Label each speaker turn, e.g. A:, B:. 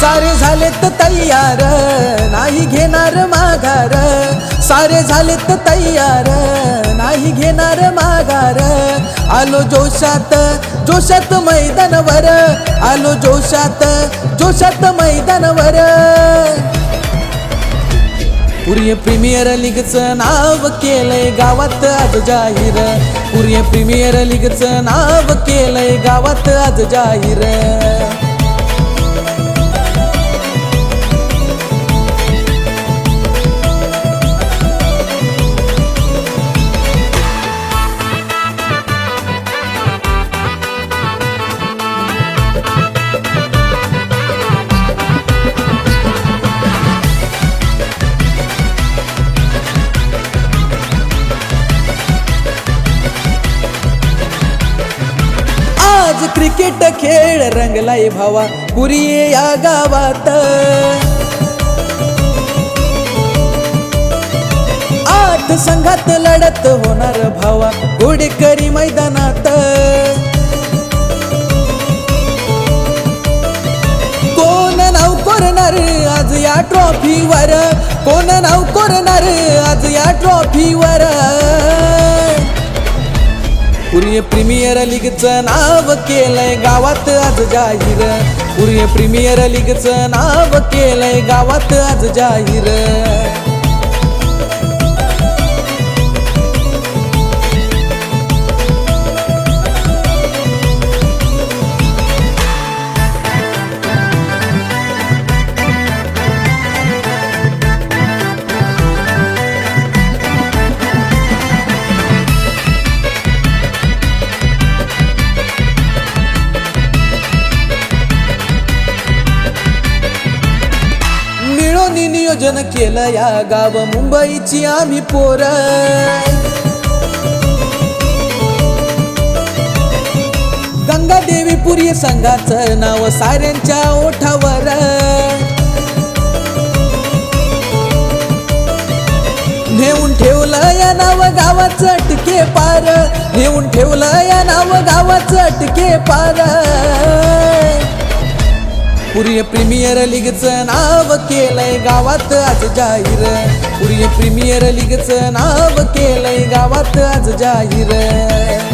A: सारे झालेत तयार नाही घेणार माघार. सारे झालेत तयार नाही घेणार माघार. आलो जोशात जोशात मैदानावर. आलो जोशात जोशात मैदानावर. पुरिय प्रीमियर लीगचं नाव केलंय गावात आज जाहीर. पुरिय प्रीमियर लीगचं नाव केलंय गावात आज जाहीर. क्रिकेट खेळ रंगलाय भावा पुरिये या गावात. आठ संघात लढत होणार भावा गोडेकरी मैदानात. कोण नाव कोरणार आज या ट्रॉफीवर कोण नाव कोरणार आज या ट्रॉफीवर प्रीमियर लीगचं नाव केलंय गावात आज जाहीर. पुरिय प्रीमियर लीगचं नाव केलंय गावात आज जाहीर. नियोजन केलं या गाव मुंबईची आम्ही पोर. गंगा पुरी संघाचं नाव साऱ्यांच्या ओठावर. नेऊन ठेवलं या नाव गावाचं टिके पार. नेऊन ठेवलं या नाव गावाचं टिके पार. पुरी प्रीमियर लीगचं नाव केलंय गावात आज जाहीर. पुरी प्रीमियर लीगचं नाव केलंय गावात आज जाहीर.